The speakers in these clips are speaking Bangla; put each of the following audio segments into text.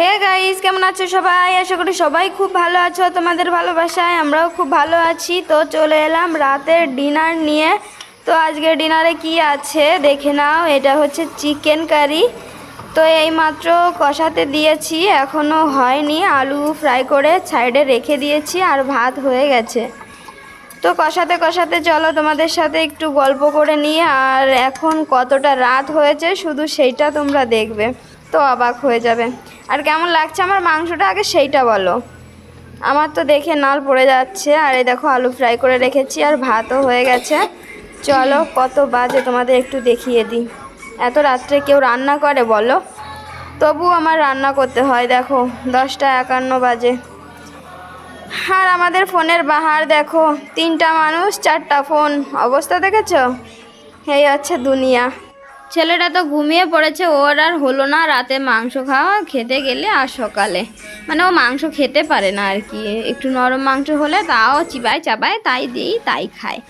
হে গাইস, কেমন আছো সবাই? আশা করি সবাই খুব ভালো আছো, তোমাদের ভালোবাসায় আমরাও খুব ভালো আছি। তো চলে এলাম রাতের ডিনার নিয়ে। তো আজকে ডিনারে কি আছে দেখে নাও, এটা হচ্ছে চিকেন কারি। তো এইমাত্র কষাতে দিয়েছি এখনও হয়নি। আলু ফ্রাই করে সাইডে রেখে দিয়েছি আর ভাত হয়ে গেছে। তো কষাতে কষাতে চলো তোমাদের সাথে একটু গল্প করে নিয়ে আর এখন কতটা রাত হয়েছে, শুধু সেইটা তোমরা দেখবে। তো অবাক হয়ে যাবে। আর কেমন লাগছে আমার মাংসটা? আগে সেইটা বলো। আমার তো দেখে নাল পড়ে যাচ্ছে। আর এই দেখো আলু ফ্রাই করে রেখেছি আর ভাতও হয়ে গেছে। চলো কত বাজে তোমাদের একটু দেখিয়ে দিই। এত রাত্রে কেউ রান্না করে বলো? তবু আমার রান্না করতে হয় দেখো, দশটা একান্ন বাজে। আর আমাদের ফোনের বাহার দেখো, তিনটা মানুষ, চারটা ফোন। অবস্থা দেখেছ? এই হচ্ছে দুনিয়া। ছেলেটা তো ঘুমিয়ে পড়েছে, ওর আর হলো না রাতে মাংস খাওয়া, খেতে গেলে আর সকালে। মানে ও মাংস খেতে পারে না আর কি। একটু নরম মাংস হলে তাও চিবায় চাবায়, তাই দিই, তাই খায়।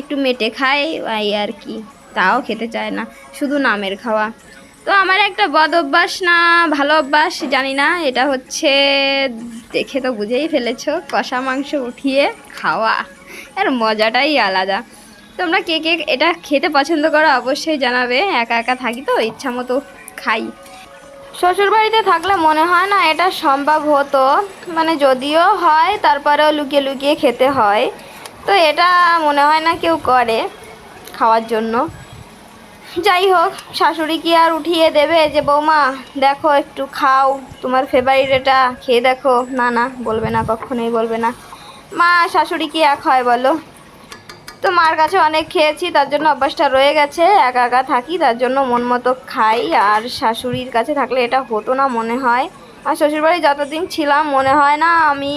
একটু মেটে খায়, এই আর কি। তাও খেতে চায় না, শুধু নামের খাওয়া। তো আমার একটা বদ অভ্যাস না, ভালো অভ্যাস, জানি না, এটা হচ্ছে দেখে তো বুঝেই ফেলেছো, কষা মাংস উঠিয়ে খাওয়া। এর মজাটাই আলাদা। তোমরা কে কে এটা খেতে পছন্দ করো অবশ্যই জানাবে। একা একা থাকি তো, ইচ্ছা মতো খাই। শ্বশুরবাড়িতে থাকলে মনে হয় না এটা সম্ভব হতো। মানে যদিও হয়, তারপরেও লুকিয়ে লুকিয়ে খেতে হয়। তো এটা মনে হয় না কেউ করে খাওয়ার জন্য। যাই হোক, শাশুড়ি কি আর উঠিয়ে দেবে যে, বৌমা, দেখো একটু খাও, তোমার ফেভারিট এটা, খেয়ে দেখো। না না, বলবে না, কখনোই বলবে না। মা, শাশুড়ি কি এক হয় বলো? তো মার কাছে অনেক খেয়েছি, তার জন্য অভ্যাসটা রয়ে গেছে, একা একা থাকি, তার জন্য মন মতো খাই, আর শাশুড়ির কাছে থাকলে এটা হতো না মনে হয়। আর শ্বশুরবাড়ি যতদিন ছিলাম, মনে হয় না আমি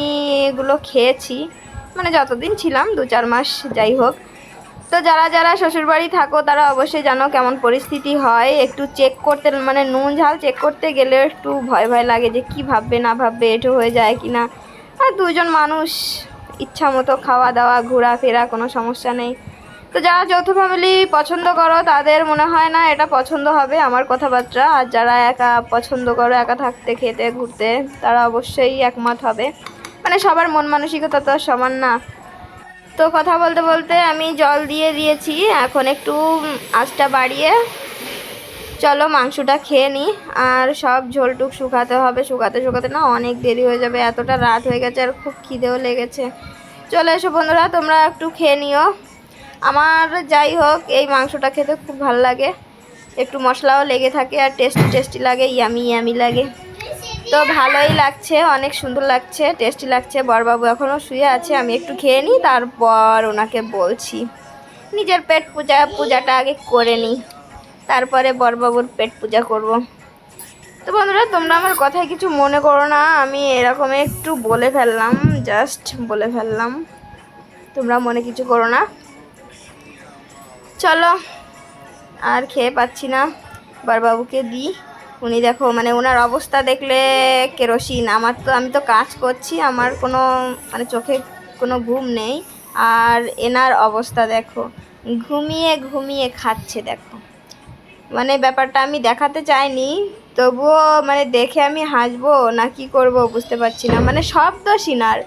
এগুলো খেয়েছি। মানে যতদিন ছিলাম, দু চার মাস যাই হোক। তো যারা যারা শ্বশুরবাড়ি থাকো, তারা অবশ্যই জানো কেমন পরিস্থিতি হয়। একটু চেক করতে মানে নুন ঝাল চেক করতে গেলে একটু ভয় ভয় লাগে যে কি ভাববে, না ভাববে এটো হয়ে যায় কি না আর দুজন মানুষ ইচ্ছা মতো খাওয়া দাওয়া ঘোরাফেরা, কোনো সমস্যা নেই। তো যারা যৌথ ফ্যামিলি পছন্দ করো, তাদের মনে হয় না এটা পছন্দ হবে আমার কথাবার্তা। আর যারা একা পছন্দ করো, একা থাকতে, খেতে, ঘুরতে, তারা অবশ্যই একমত হবে। মানে সবার মন মানসিকতা তো সমান না। তো কথা বলতে বলতে আমি জল দিয়ে দিয়েছি। এখন একটু আঁচটা বাড়িয়ে চলো মাংসটা খেয়ে নিই আর সব ঝোলটুক শুকাতে হবে। শুকাতে শুকাতে না অনেক দেরি হয়ে যাবে। এতটা রাত হয়ে গেছে আর খুব খিদেও লেগেছে। চলে এসো বন্ধুরা, তোমরা একটু খেয়ে নিও। আমার যাই হোক, এই মাংসটা খেতে খুব ভালো লাগে। একটু মশলাও লেগে থাকে আর টেস্টি টেস্টি লাগে, ইয়ামি ইয়ামি লাগে। তো ভালোই লাগছে, অনেক সুন্দর লাগছে, টেস্টি লাগছে। বরবাবু এখনও শুয়ে আছে, আমি একটু খেয়ে নিই তারপর ওনাকে বলছি। নিজের পেট পূজা, পূজাটা আগে করে নিই তারপরে বরবাবুর পেট পূজা করব। তো বন্ধুরা, তোমরা আমার কথায় কিছু মনে করো না, আমি এরকম একটু বলে ফেললাম জাস্ট বলে ফেললাম। তোমরা মনে কিছু করো না? চলো, আর খেয়ে পাচ্ছি না। বরবাবুকে দিই। উনি দেখো মানে ওনার অবস্থা দেখলে কেরোসিন। আমার তো, আমি তো কাজ করছি, আমার কোনো মানে চোখে কোনো ঘুম নেই। আর এনার অবস্থা দেখো, ঘুমিয়ে ঘুমিয়ে খাচ্ছে, দেখো। মানে ব্যাপারটা আমি দেখাতে চাইনি, তবুও মানে দেখে আমি হাসবো না কি করব বুঝতে পারছি না। মানে সব তো সিনার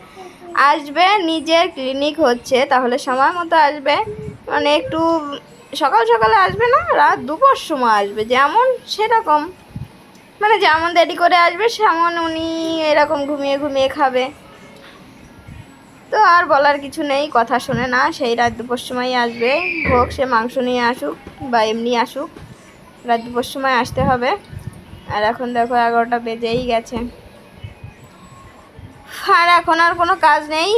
আসবে, নিজের ক্লিনিক হচ্ছে, তাহলে সময় মতো আসবে। মানে একটু সকাল সকালে আসবে না, রাত দুপুর সময় আসবে, যেমন সেরকম। মানে যেমন দেরি করে আসবে, সেমন উনি এরকম ঘুমিয়ে ঘুমিয়ে খাবে। তো আর বলার কিছু নেই, কথা শোনে না, সেই রাত দুপুর সময় আসবে হোক সে মাংস নিয়ে আসুক বা এমনি আসুক। রাত দুপুর সময় আসতে হবে। আর এখন দেখো এগারোটা বেজেই গেছে। আর এখন আর কোনো কাজ নেই।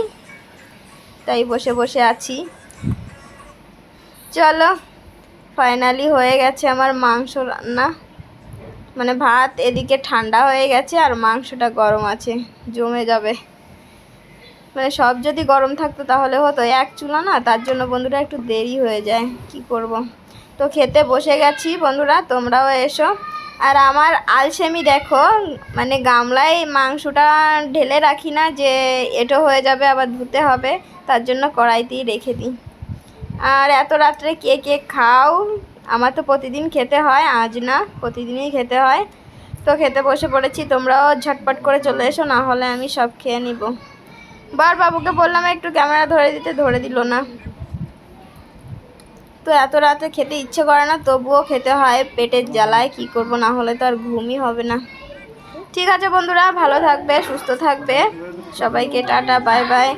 তাই বসে বসে আছি। চলো ফাইনালি হয়ে গেছে আমার মাংস রান্না। মানে ভাত, এদিকে ঠান্ডা হয়ে গেছে আর মাংসটা গরম আছে, জমে যাবে। মানে সব যদি গরম থাকতো তাহলে হতো, এক চুলা না, তার জন্য বন্ধুরা একটু দেরি হয়ে যায়। কি করব। তো খেতে বসে গেছি, বন্ধুরা, তোমরাও এসো। আর আমার আলসেমি দেখো মানে গামলায় মাংসটা ঢেলে রাখি না যে এটো হয়ে যাবে, আবার ধুতে হবে, তার জন্য কড়াইতেই রেখে দিই। আর এত রাত্রে কে কে খাও, আমার তো প্রতিদিন খেতে হয়, আজ না, প্রতিদিনই খেতে হয়। তো খেতে বসে পড়েছি, তোমরাও ঝটপট করে চলে এসো, না হলে আমি সব খেয়ে নিব। বার বাবুকে বললাম, একটু ক্যামেরা ধরে দিতে, ধরে দিল না। তো এত রাতে খেতে ইচ্ছে করে না, তবুও খেতে হয় পেটের জ্বালায়, কি করব? না হলে তো আর ঘুমই হবে না। ঠিক আছে বন্ধুরা, ভালো থাকবে, সুস্থ থাকবে। সবাইকে টাটা, বাই বাই।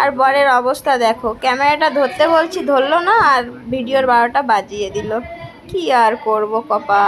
আর বরের অবস্থা দেখো, ক্যামেরাটা ধরতে বলছি, ধরলো না, আর ভিডিওর বারোটা বাজিয়ে দিল। কি আর করব কপা